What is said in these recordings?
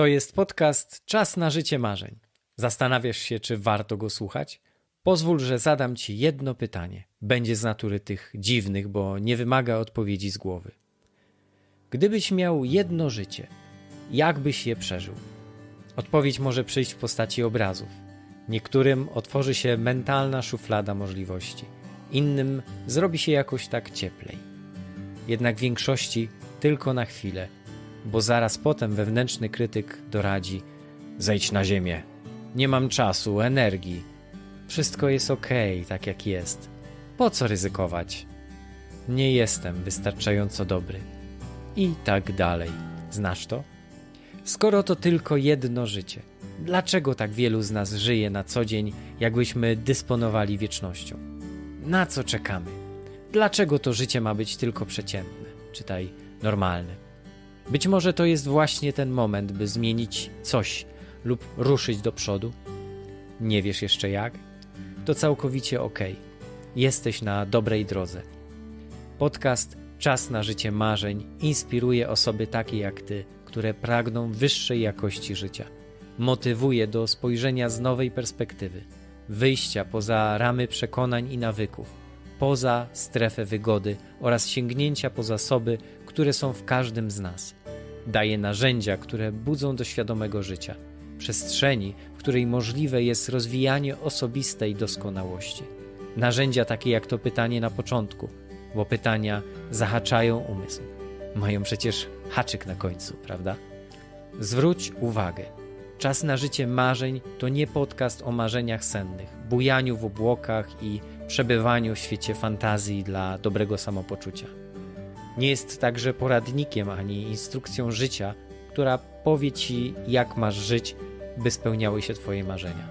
To jest podcast Czas na życie marzeń. Zastanawiasz się, czy warto go słuchać? Pozwól, że zadam ci jedno pytanie. Będzie z natury tych dziwnych, bo nie wymaga odpowiedzi z głowy. Gdybyś miał jedno życie, jak byś je przeżył? Odpowiedź może przyjść w postaci obrazów. Niektórym otworzy się mentalna szuflada możliwości, innym zrobi się jakoś tak cieplej. Jednak większości tylko na chwilę, bo zaraz potem wewnętrzny krytyk doradzi: zejdź na ziemię. Nie mam czasu, energii. Wszystko jest okej, tak jak jest. Po co ryzykować? Nie jestem wystarczająco dobry. I tak dalej. Znasz to? Skoro to tylko jedno życie, dlaczego tak wielu z nas żyje na co dzień, jakbyśmy dysponowali wiecznością? Na co czekamy? Dlaczego to życie ma być tylko przeciętne, czytaj normalne? Być może to jest właśnie ten moment, by zmienić coś lub ruszyć do przodu? Nie wiesz jeszcze jak? To całkowicie ok. Jesteś na dobrej drodze. Podcast Czas na życie marzeń inspiruje osoby takie jak ty, które pragną wyższej jakości życia. Motywuje do spojrzenia z nowej perspektywy, wyjścia poza ramy przekonań i nawyków, poza strefę wygody oraz sięgnięcia po zasoby, które są w każdym z nas. Daje narzędzia, które budzą do świadomego życia, przestrzeni, w której możliwe jest rozwijanie osobistej doskonałości. Narzędzia takie jak to pytanie na początku, bo pytania zahaczają umysł. Mają przecież haczyk na końcu, prawda? Zwróć uwagę. Czas na życie marzeń to nie podcast o marzeniach sennych, bujaniu w obłokach i przebywaniu w świecie fantazji dla dobrego samopoczucia. Nie jest także poradnikiem ani instrukcją życia, która powie ci, jak masz żyć, by spełniały się Twoje marzenia.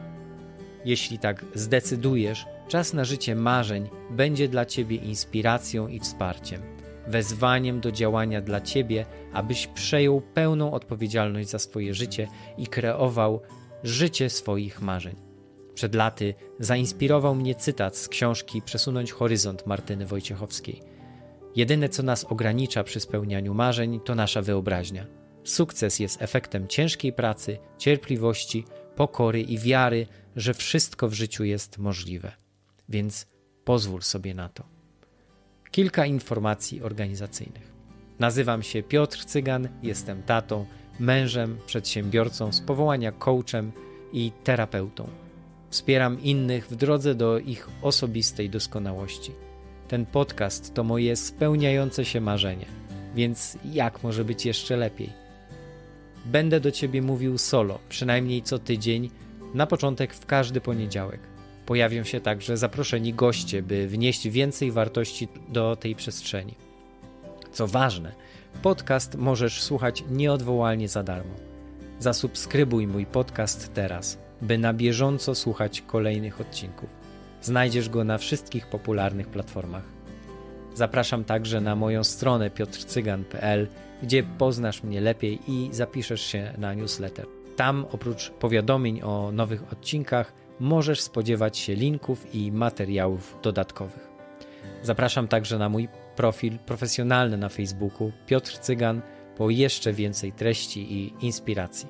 Jeśli tak zdecydujesz, czas na życie marzeń będzie dla Ciebie inspiracją i wsparciem, wezwaniem do działania dla Ciebie, abyś przejął pełną odpowiedzialność za swoje życie i kreował życie swoich marzeń. Przed laty zainspirował mnie cytat z książki Przesunąć horyzont Martyny Wojciechowskiej. Jedyne, co nas ogranicza przy spełnianiu marzeń, to nasza wyobraźnia. Sukces jest efektem ciężkiej pracy, cierpliwości, pokory i wiary, że wszystko w życiu jest możliwe. Więc pozwól sobie na to. Kilka informacji organizacyjnych. Nazywam się Piotr Cygan, jestem tatą, mężem, przedsiębiorcą z powołania coachem i terapeutą. Wspieram innych w drodze do ich osobistej doskonałości. Ten podcast to moje spełniające się marzenie, więc jak może być jeszcze lepiej? Będę do Ciebie mówił solo, przynajmniej co tydzień, na początek w każdy poniedziałek. Pojawią się także zaproszeni goście, by wnieść więcej wartości do tej przestrzeni. Co ważne, podcast możesz słuchać nieodwołalnie za darmo. Zasubskrybuj mój podcast teraz, by na bieżąco słuchać kolejnych odcinków. Znajdziesz go na wszystkich popularnych platformach. Zapraszam także na moją stronę piotrcygan.pl, gdzie poznasz mnie lepiej i zapiszesz się na newsletter. Tam oprócz powiadomień o nowych odcinkach możesz spodziewać się linków i materiałów dodatkowych. Zapraszam także na mój profil profesjonalny na Facebooku Piotr Cygan po jeszcze więcej treści i inspiracji.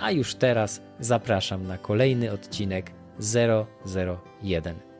A już teraz zapraszam na kolejny odcinek 001.